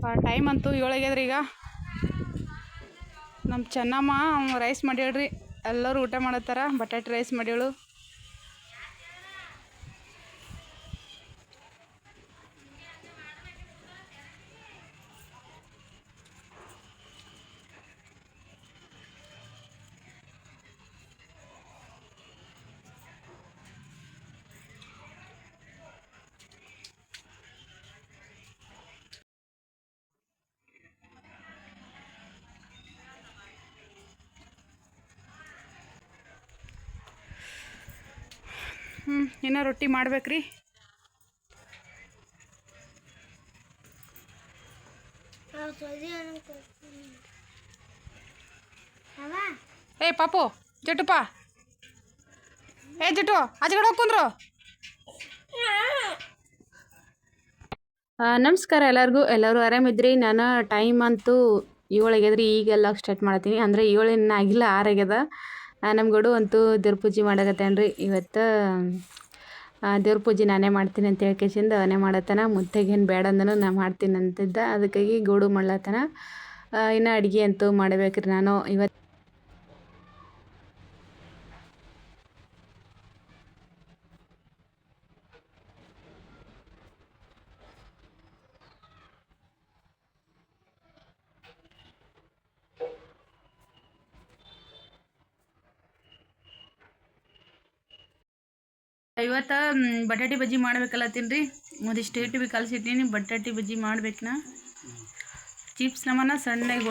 Time ಅಂತೂ ಏಳಾಗ್ಯದ್ರಿ ಈಗ. ನಮ್ಮ ಚೆನ್ನಮ್ಮ ರೈಸ್ ಮಾಡ್ಯಾಳ್ರಿ. ಎಲ್ಲರೂ ಊಟ ಮಾಡತ್ತಾರ ಬಟಾಟೆ ರೈಸ್ ಮಾಡ್ಯಾಳು. ಇನ್ನೂ ರೊಟ್ಟಿ ಮಾಡ್ಬೇಕ್ರಿ. ಏ ಪಾಪು ಜಟುಪ. ಏ ಜಟು ಆಚೆ ಕಡೆ ಹೋಗ್ಕೊಂಡ್ರು ನಮಸ್ಕಾರ ಎಲ್ಲರಿಗೂ. ಎಲ್ಲರೂ ಆರಾಮಿದ್ರಿ ನಾನು ಟೈಮ್ ಅಂತೂ ಏಳು ಆಗ್ಯದ್ರಿ. ಈಗೆಲ್ಲ ಸ್ಟಾರ್ಟ್ ಮಾಡ್ತೀನಿ ಅಂದರೆ ಏಳು ಇನ್ನು ಆಗಿಲ್ಲ ಆರಾಗ್ಯದ ಆಗ್ಯದ. ನಮ್ಮ ಗಡು ಅಂತೂ ದೇವ್ರ ಪೂಜೆ ಮಾಡಕತ್ತೇನೆ ರೀ ಇವತ್ತು ದೇವ್ರ ಪೂಜೆ ನಾನೇ ಮಾಡ್ತೀನಿ ಅಂತ ಹೇಳ್ಕೇಶಿಂದ ಅವನೇ ಮಾಡತ್ತಾನ. ಮುತ್ತೆಗೇನು ಬೇಡ ಅಂದನು ನಾ ಮಾಡ್ತೀನಿ ಅಂತಿದ್ದ. ಅದಕ್ಕಾಗಿ ಗೋಡು ಮಾಡ್ಲತ್ತಾನ ಇನ್ನು ಅಡುಗೆ ಅಂತೂ ಮಾಡಬೇಕ್ರಿ ನಾನು. ಇವತ್ತು ಇವತ್ತು ಬಟಾಟಿ ಬಜ್ಜಿ ಮಾಡ್ಬೇಕಲ್ಲತ್ತೀನಿ ರೀ ಒಂದಿಷ್ಟು ಹಿಟ್ಟು ಬಿ ಕಲಸಿಟ್ಟಿನಿ ಬಟಾಟಿ ಬಜ್ಜಿ ಮಾಡ್ಬೇಕು ನಾ ಚಿಪ್ಸ್ ನಮ್ಮನ್ನ ಸಣ್ಣಗೆ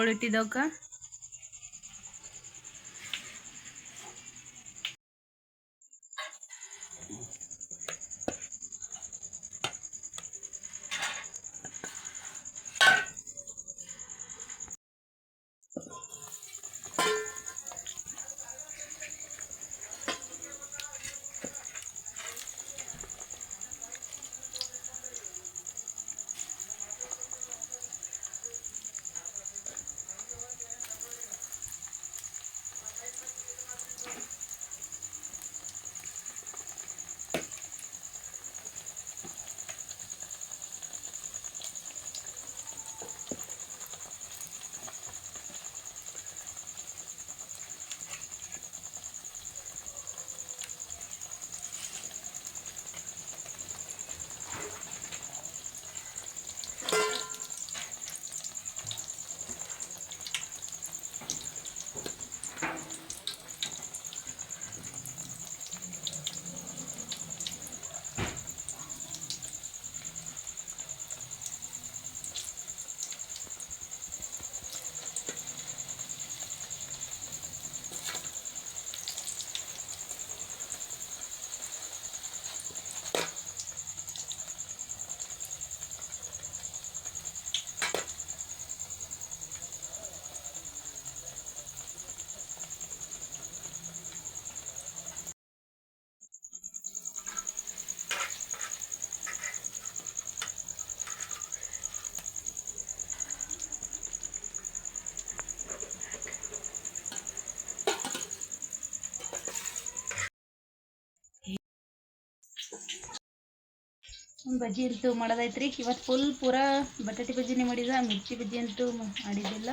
ಹೋಳಿಟ್ಟಿದ್ದವಕ್ಕೆ ಬಜ್ಜಿ ಅಂತೂ ಮಾಡೋದೈತ್ರಿ ಇವತ್ತು ಫುಲ್ ಪೂರ ಬಟಾಟಿ ಬಜ್ಜಿನೇ ಮಾಡಿದ, ಮಿರ್ಚಿ ಬಜ್ಜಿ ಅಂತೂ ಮಾಡಿದ್ದಿಲ್ಲ.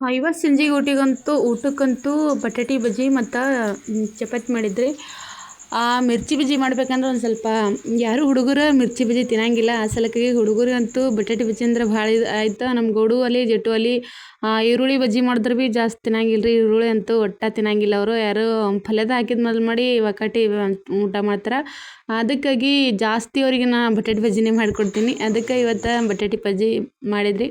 ಇವತ್ತು ಸಂಜೆಗೆ ಊಟಿಗಂತೂ, ಊಟಕ್ಕಂತೂ ಬಟಾಟಿ ಬಜ್ಜಿ ಮತ್ತು ಚಪಾತಿ ಮಾಡಿದ್ರಿ. ಆ ಮಿರ್ಚಿ ಬಜ್ಜಿ ಮಾಡ್ಬೇಕಂದ್ರೆ ಒಂದು ಸ್ವಲ್ಪ, ಯಾರು ಹುಡುಗರು ಮಿರ್ಚಿ ಬಜ್ಜಿ ತಿನ್ನಂಗಿಲ್ಲ. ಆ ಸಲಕ್ಕಾಗಿ ಹುಡುಗರಿಗಂತೂ ಬಟಾಟೆ ಬಜ್ಜಿ ಅಂದ್ರೆ ಭಾಳ ಇದು ಆಯ್ತು. ನಮ್ಮ ಗೌಡು ಅಲ್ಲಿ, ಜಟ್ಟು ಅಲ್ಲಿ ಈರುಳ್ಳಿ ಬಜ್ಜಿ ಮಾಡಿದ್ರೆ ಭೀ ಜಾಸ್ತಿ ತಿನ್ನಂಗಿಲ್ಲ ರೀ ಈರುಳ್ಳಿ ಅಂತೂ ಒಟ್ಟ ತಿನ್ನಂಗಿಲ್ಲ ಅವರು. ಯಾರು ಪಲ್ಯದ ಹಾಕಿದ ಮೊದಲು ಮಾಡಿ ಒಕ್ಕಟಿ ಊಟ ಮಾಡ್ತಾರೆ. ಅದಕ್ಕಾಗಿ ಜಾಸ್ತಿ ಅವರಿಗೆ ನಾ ಬಟಾಟೆ ಬಜ್ಜಿನೇ ಮಾಡಿಕೊಡ್ತೀನಿ. ಅದಕ್ಕೆ ಇವತ್ತು ಬಟಾಟೆ ಬಜ್ಜಿ ಮಾಡಿದ್ರಿ.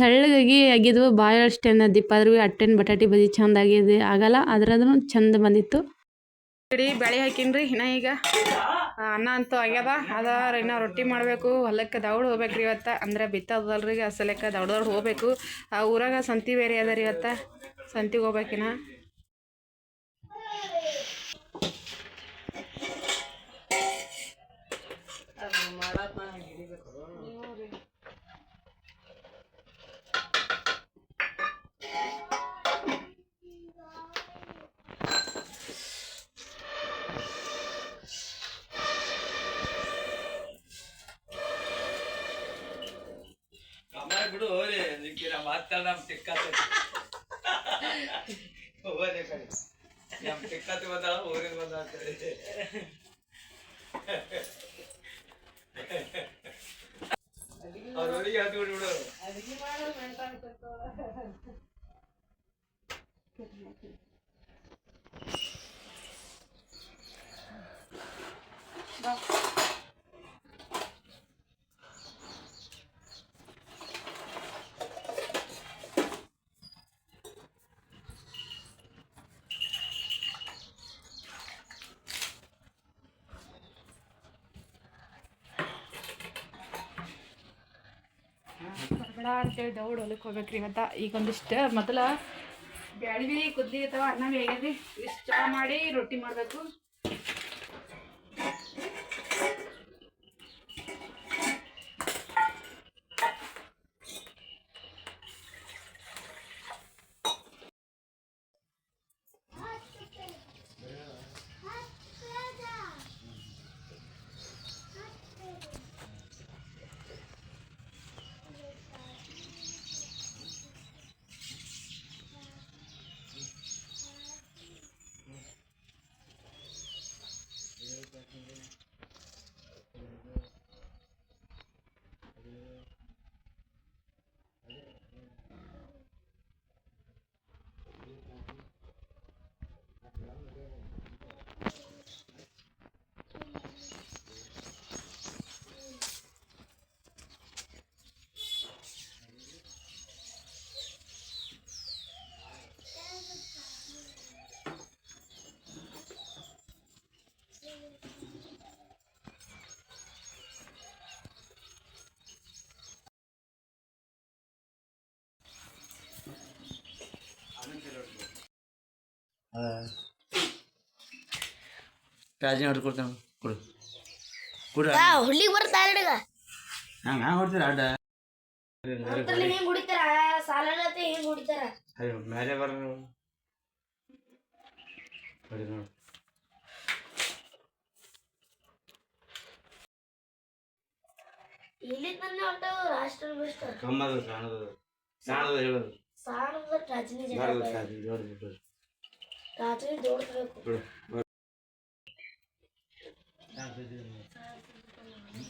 ತಳ್ಳಗಾಗಿ ಆಗಿದ್ವು ಭಾಳಷ್ಟು ಏನು ದೀಪ ಆದ್ರೂ ಅಟ್ಟೇನು ಬಟಾಟಿ ಬಜ್ಜಿ ಚಂದ ಆಗಿದೆ ಆಗಲ್ಲ. ಅದ್ರದ್ದು ಚಂದ ಬಂದಿತ್ತು. ಇಡೀ ಬೆಳೆ ಹಾಕಿನ್ರಿ. ಇನ್ನ ಈಗ ಅನ್ನ ಅಂತೂ ಆಗ್ಯದ. ಅದ ಇನ್ನ ರೊಟ್ಟಿ ಮಾಡಬೇಕು. ಹೊಲಕ್ಕೆ ದೌಡ್ ಹೋಗ್ಬೇಕ್ರಿ ಇವತ್ತು. ಅಂದ್ರೆ ಬಿತ್ತದಲ್ರಿ ಅಸಲಕ್ಕೆ ದೌಡ್ ದೌಡ್ ಹೋಗ್ಬೇಕು. ಆ, ಊರಾಗ ಸಂತಿ ಬೇರೆ ಅದ ರೀ ಇವತ್ತು. ಸಂತಿಗೆ ಹೋಗ್ಬೇಕಿನ ಬಿಡು ಹೋರಿ ನಿಕ್ಕಿರ ಮಾತಾಡ ನಮ್ ತಿಕ್ಕಾತ ಹೋರಿ ಕಡೆ ನಮ್ ತಿಕ್ಕಾತ ಬಂದಾಳ ಊರಿನ ಬಂದಾಳ ಅವ್ರಿಗೆ ಅದು ಬಿಡು. ಬಿಡು ಬಿಡು ಬೇಡ ಅಂತೇಳಿ ದೌಡ್ ಹೊಲಕ್ಕೆ ಹೋಗ್ಬೇಕ್ರಿ. ಇವತ್ತ ಈಗ ಒಂದಿಷ್ಟು ಮೊದಲ ಬ್ಯಾಳಿ ಕುದ್ದಿ ಅಥವಾ ಅನ್ನ ಬೇಗದಿ ಇಷ್ಟು ಮಾಡಿ ರೊಟ್ಟಿ ಮಾಡಬೇಕು. ರಾಜನ ಹೊಡ್ಕೊಡ್ತಾನ ಕೊಡು. ಕೊಡು ಹುಲ್ಲಿಗೆ ಬರ್ತಾ ಹಿಡಿಗ ಹಂಗ ಹೊಡ್ತೀರ ಅಡ್ಡ ಹೆಂಗ್ ಹೊಡಿತಾರ? ಸಾಲನತೆ ಹೆಂಗ್ ಹೊಡಿತಾರ? ಅಯ್ಯೋ ಮೇಲೆ ಬರ ನೋಡು. ಇಲ್ಲಿ ಹೊಂಟವು ರಾಷ್ಟ್ರ ಬಿಷ್ಟ ಕಮ್ಮದು ಕಾಣದು ಕಾಣದು ಹೇಳೋದು. ಸಾಣದ ರಾಜನಿ ಜನ ಬಾರದು ಕಾಜಿ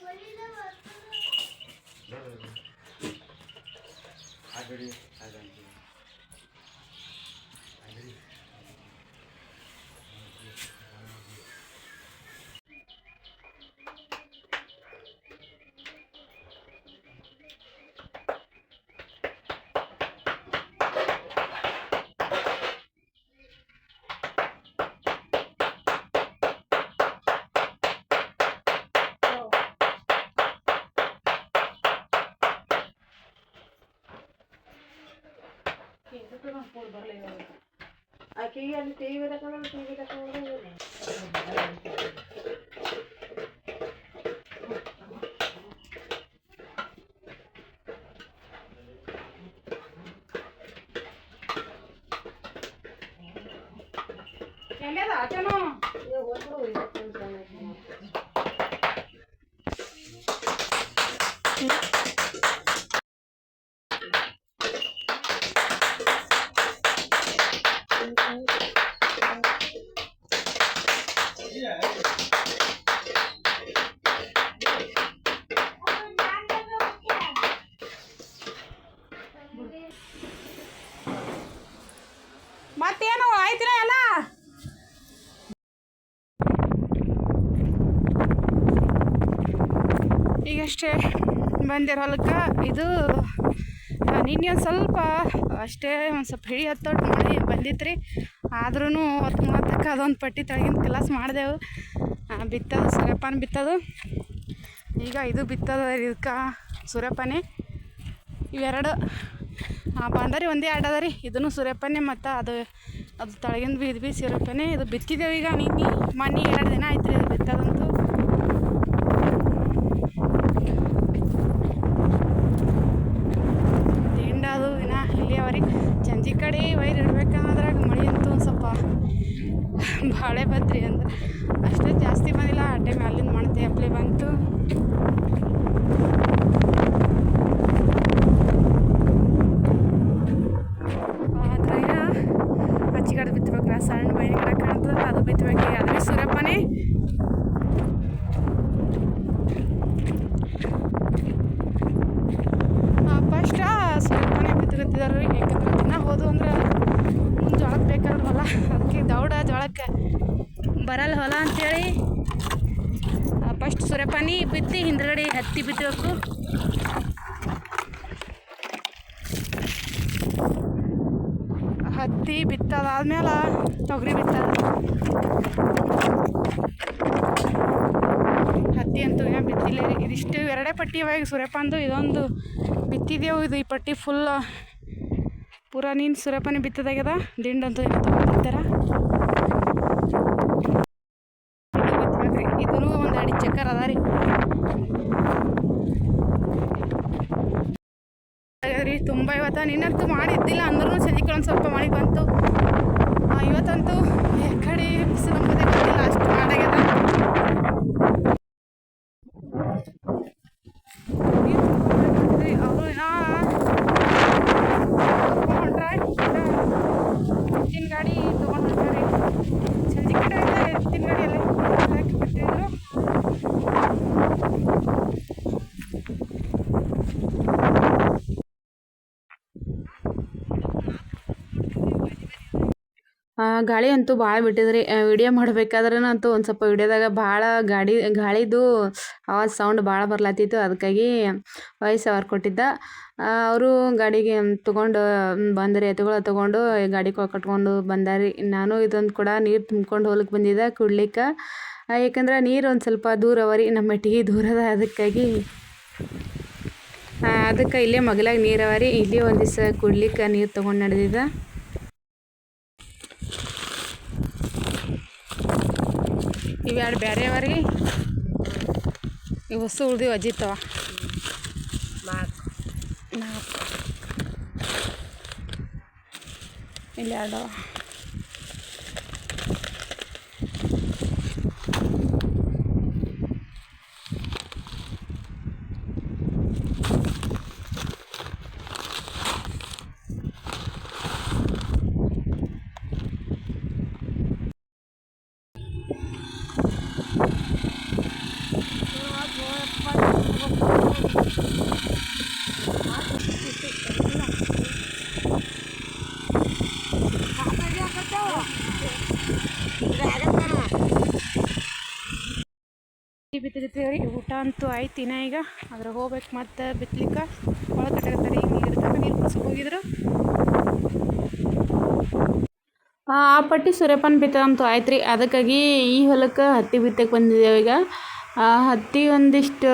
ಜೋಡಿ ಬಿಟ್ಟು ರಾಜನಿ ಜೋಡಿಸ್ಬೇಕು ಬಿಡು ಆ ಕಡೆ ಆ ಕಡೆ ಆಕೆಗೆ ಅಲ್ಲಿ ಟಿವಿ ತಗೊಂಡು ಟಿವಿ ತಗೊಂಡು ಎಲ್ಲದ ಆಚೆನು ಮತ್ತೇನು ಬಂದಿರೋ ಹೊಲಕ್ಕೆ, ಇದು ನಿನ್ನೆ ಒಂದು ಸ್ವಲ್ಪ, ಅಷ್ಟೇ ಒಂದು ಸ್ವಲ್ಪ ಹಿಡಿ ಹತ್ತೊಟ್ಟು ಮಳೆ ಬಂದಿತ್ತು ರೀ ಆದ್ರೂ ಹೊತ್ತು ಮಾತಕ್ಕೆ ಅದೊಂದು ಪಟ್ಟಿ ತೆಳಗಿನ ಕೆಲಸ ಮಾಡಿದೆವು. ಬಿತ್ತದು ಸೂರ್ಯಪಾನ ಬಿತ್ತೋದು. ಈಗ ಇದು ಬಿತ್ತದ, ಇದಕ್ಕೆ ಸೂರ್ಯಪಾನೆ ಇವೆರಡು ಬಂದರಿ, ಒಂದೇ ಅದ ರೀ ಇದನ್ನು ಸೂರ್ಯಪಾನೆ ಮತ್ತು ಅದು ಅದು ತಳಗಿಂದ ಬೀದ್ ಬಿ ಸೂರ್ಯಪಾನೆ ಇದು ಬಿತ್ತಿದ್ದೇವೆ ಈಗ ನಿನ್ನೆ, ಮೊನ್ನೆ ಎರಡು ದಿನ ಆಯ್ತು ರೀ ಇದು ಬಿತ್ತೋದಂತೂ ತಿಂಡ ಅದು ಇನ್ನ ಇಲ್ಲಿ ಅವರಿ ಸಂಜೆ ಕಡೆ ವೈರ್ ಇಡ್ಬೇಕನ್ನೋದ್ರಾಗ ಮಳೆ ಅಂತೂ ಒಂದು ಸ್ವಲ್ಪ ಭಾಳೆ ಬದ್ರಿ ಅಂದ್ರೆ ಅಷ್ಟೇ ಜಾಸ್ತಿ ಬಂದಿಲ್ಲ. ಟೈಮ್ ಅಲ್ಲಿಂದ ಮಾಡ್ತೆ ಅಪ್ಲೆ ಬಂತು ಅದ್ರಾಗ ಹಚ್ಚಿಗಡೆ ಬಿತ್ತಬೇಕು ಸಣ್ಣ ಬೈನ ಗಿಡ ಕಾಣ್ತದಲ್ಲ ಅದು ಬಿತ್ತಬೇಕು ಈಗ ಅದು ಸೂರ್ಯಪಾನಿ ಫಸ್ಟ್ ಸೂರ್ಯಪಾನಿ ಬಿತ್ತಕತ್ತಿದಾರೆ ಯಾಕಂದ್ರೆ ದಿನ ಹೋದು ಅಂದ್ರೆ ಮುಂದೆ ಜೋಳಕ್ಕೆ ಬೇಕಾದ್ರೆ ಹೊಲ ಅದಕ್ಕೆ ದೌಡ ಜೋಳಕ್ಕೆ ಬರಲ್ಲ ಹೊಲ ಅಂತೇಳಿ. ಫಸ್ಟ್ ಸೂರ್ಯಪಾನಿ ಬಿತ್ತಿ, ಹಿಂದ್ಗಡೆ ಹತ್ತಿ ಬಿತ್ತಬೇಕು ಹತ್ತಿ ಬಿತ್ತದಾದ್ಮೇಲೆ ತೊಗರಿ ಬಿತ್ತದ. ಹತ್ತಿ ಅಂತೂ ಏನೋ ಬಿತ್ತಿಲ್ಲ. ಇದಿಷ್ಟು ಎರಡೇ ಪಟ್ಟಿ ಇವಾಗ ಸೂರ್ಯಪಾನದು ಇದೊಂದು ಬಿತ್ತಿದೆವು ಇದು ಈ ಪಟ್ಟಿ ಫುಲ್ ಪೂರ ನೀನು ಸೂರ್ಯಪಾನಿ ಬಿತ್ತದಾಗ್ಯದ. ದಿಂಡಂತೂ ಬಿತ್ತಾರ ಇದು ಬಿತ್ಬೇಕ್ರಿ ಇದೂ ಒಂದು ಅಡಿ ಚಕ್ಕರ್ ಅದ ರೀ ರೀ ನಿನ್ನಂತೂ ಮಾಡಿದ್ದಿಲ್ಲ ಅಂದ್ರೂ ಸದ್ಯಕ್ಕೆ ಒಂದು ಸ್ವಲ್ಪ ಮಾಡಿ ಬಂತು. ಇವತ್ತಂತೂ ಈ ಕಡೆ ಬಿಸಿಲು ಅಂಬೋದೇ ಗೊತ್ತಿಲ್ಲ ಅಷ್ಟು ಮಾಡಾಗ್ಯದ ಅವರು ಹೊಂಟ್ರ ಎತ್ತಿನ ಗಾಡಿ ತೊಗೊಂಡು ಹೊಂಟಾರೆ ಸಂಜೆ ಕಡೆ ಎಲ್ಲ ಎತ್ತಿನ ಗಾಡಿ ಎಲ್ಲ ಹಾಕಿ ಬಿಟ್ಟಿದ್ರು ಆ, ಗಾಳಿ ಅಂತೂ ಭಾಳ ಬಿಟ್ಟಿದ್ರಿ. ವಿಡಿಯೋ ಮಾಡ್ಬೇಕಾದ್ರೆ ಅಂತೂ ಒಂದು ಸ್ವಲ್ಪ ವಿಡಿಯೋದಾಗ ಭಾಳ ಗಾಡಿ, ಗಾಳಿದು ಆವಾಜ್ ಸೌಂಡ್ ಭಾಳ ಬರ್ಲತ್ತಿತ್ತು ಅದಕ್ಕಾಗಿ ವಾಯ್ಸ್ ಅವರ್ ಕೊಟ್ಟಿದ್ದ. ಅವರು ಗಾಡಿಗೆ ತೊಗೊಂಡು, ಬಂದ್ರಿ, ಎತ್ತುಗಳ ತೊಗೊಂಡು ಗಾಡಿ ಕೊ, ಕಟ್ಕೊಂಡು ಬಂದಾರಿ. ನಾನು ಇದೊಂದು ಕೂಡ ನೀರು ತುಂಬ್ಕೊಂಡು ಹೊಲಕ್ಕೆ ಬಂದಿದ್ದೆ ಕುಡ್ಲಿಕ್ಕೆ. ಯಾಕಂದ್ರೆ ನೀರು ಒಂದು ಸ್ವಲ್ಪ ದೂರ ಅವರಿ, ನಮ್ಮ ಮೆಟ್ಟಿಗೆ ದೂರ ಅದ. ಅದಕ್ಕಾಗಿ ಅದಕ್ಕೆ ಇಲ್ಲೇ ಮಗಲಾಗ ನೀರು ಇಲ್ಲಿ ಒಂದು ದಿವಸ ಕುಡ್ಲಿಕ್ಕೆ ನೀರು ತೊಗೊಂಡು ನಡೆದಿದ್ದ. ಇವೆರಡು ಬೇರೆ ಈ ಇವು ಹೊಸ ಉಳ್ದಿವು ಅಜ್ಜಿತ್ತವ ನಾಲ್ಕು. ಇಲ್ಲಿ ಎರಡು. ಅವ. ಬಿತ್ತಿರ್ತೀವಿ ರೀ ಊಟ ಅಂತೂ ಆಯ್ತು, ಇನ್ನ ಈಗ. ಆದ್ರೆ ಹೋಗ್ಬೇಕು ಮತ್ತೆ ಬಿತ್ತಲಿಕ್ಕೆ ಒಳಗೆ ಕಟ್ಟಾಕತ್ತಾರೆ ಈಗ ನೀರು ನೀರು ಕುಡ್ಸಕ್ಕೆ ಹೋಗಿದ್ರು. ಆ ಪಟ್ಟಿ ಸೂರ್ಯಪಾನ ಬಿತ್ತದಂತೂ ಆಯ್ತು ರೀ ಅದಕ್ಕಾಗಿ ಈ ಹೊಲಕ್ಕೆ ಹತ್ತಿ ಬಿತ್ತಕ್ಕೆ ಬಂದಿದ್ದೇವೆ ಈಗ. ಹತ್ತಿ ಒಂದಿಷ್ಟು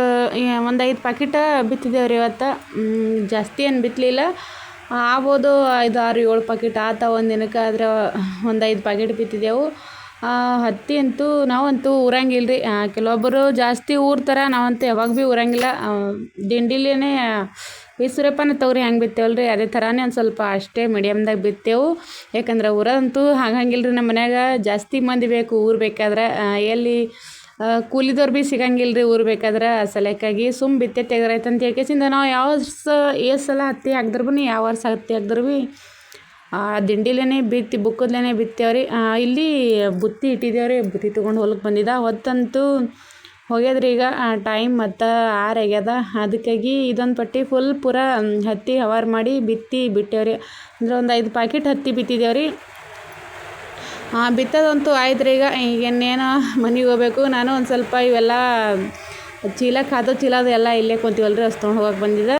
ಒಂದು ಐದು ಪ್ಯಾಕೆಟ್ ಬಿತ್ತಿದ್ದೇವೆ ರೀ ಇವತ್ತು. ಜಾಸ್ತಿ ಏನು ಬಿತ್ತಲಿಲ್ಲ. ಆಗ್ಬೋದು ಐದು ಆರು ಏಳು ಪ್ಯಾಕೆಟ್ ಆತ ಒಂದು ದಿನಕ್ಕೆ ಆದ್ರೆ ಒಂದು ಐದು ಪ್ಯಾಕೆಟ್ ಬಿತ್ತಿದ್ದೆವು. ಹತ್ತಿ ಅಂತೂ ನಾವಂತೂ ಊರಂಗಿಲ್ಲ ರೀ ಕೆಲವೊಬ್ಬರು ಜಾಸ್ತಿ ಊರ್ತಾರೆ ನಾವಂತೂ ಯಾವಾಗ ಭೀ ಊರಂಗಿಲ್ಲ. ದಿಂಡಿಲೇ ದಿಂಡಿಲೇನೆ ಈ ಸೂರ್ಯಪಾನ ತೊಗರಿ ಹೆಂಗೆ ಬಿತ್ತೇವಲ್ಲ ರೀ ಅದೇ ಥರನೇ ಒಂದು ಸ್ವಲ್ಪ ಅಷ್ಟೇ ಮೀಡಿಯಮ್ದಾಗ ಬಿತ್ತೇವು. ಯಾಕಂದ್ರೆ ಊರಂತೂ ಹಾಗಂಗಿಲ್ಲ ರೀ ನಮ್ಮ ಮನ್ಯಾಗ. ಜಾಸ್ತಿ ಮಂದಿ ಬೇಕು ಊರು ಬೇಕಾದ್ರೆ. ಎಲ್ಲಿ ಕೂಲಿದವ್ರು ಭೀ ಸಿಗಂಗಿಲ್ಲ ರೀ ಊರು ಬೇಕಾದ್ರೆ. ಸಲಕ್ಕಾಗಿ ಸುಮ್ ಬಿತ್ತೆ ತೆಗ್ರೈತಂತ ಹೇಳ್ಕೇಸಿಂದ ನಾವು ಯಾವ ಸ, ಏ ಸಲ ಹತ್ತಿ ಹಾಕ್ದ್ರು ಯಾವ ವರ್ಷ ಹತ್ತಿ ಹಾಕ್ದ್ರು ಭೀ ಆ ದಿಂಡಿಲೇನೆ ಬಿತ್ತಿ, ಬುಕ್ಕದ್ಲೇನೆ ಬಿತ್ತೇವ್ರಿ. ಇಲ್ಲಿ ಬುತ್ತಿ ಇಟ್ಟಿದ್ದೇವ್ರಿ. ಬುತ್ತಿ ತೊಗೊಂಡು ಹೊಲಕ್ಕೆ ಬಂದಿದ್ದ. ಹೊತ್ತಂತೂ ಹೋಗ್ಯದ್ರಿ ಈಗ. ಟೈಮ್ ಮತ್ತು ಆರಾಗ್ಯದ ಅದಕ್ಕಾಗಿ ಇದೊಂದು ಪಟ್ಟಿ ಫುಲ್ ಪೂರ ಹತ್ತಿ ಹವಾರ್ ಮಾಡಿ ಬಿತ್ತಿ ಬಿಟ್ಟೇವ್ರಿ. ಅಂದ್ರೆ ಒಂದು ಐದು ಪ್ಯಾಕೆಟ್ ಹತ್ತಿ ಬಿತ್ತಿದ್ದೇವ್ರಿ. ಬಿತ್ತೋದಂತೂ ಆಯ್ತು ರೀ ಈಗ ಇನ್ನೇನು ಮನೆಗೆ ಹೋಗ್ಬೇಕು. ನಾನು ಒಂದು ಸ್ವಲ್ಪ ಇವೆಲ್ಲ ಚೀಲ ಕಾದೋ ಚೀಲ ಅದೆಲ್ಲ ಇಲ್ಲೇ ಕುಂತೀವಲ್ರಿ. ಅಷ್ಟು ತೊಗೊಂಡು ಹೋಗಕ್ಕೆ ಬಂದಿದ್ದೆ.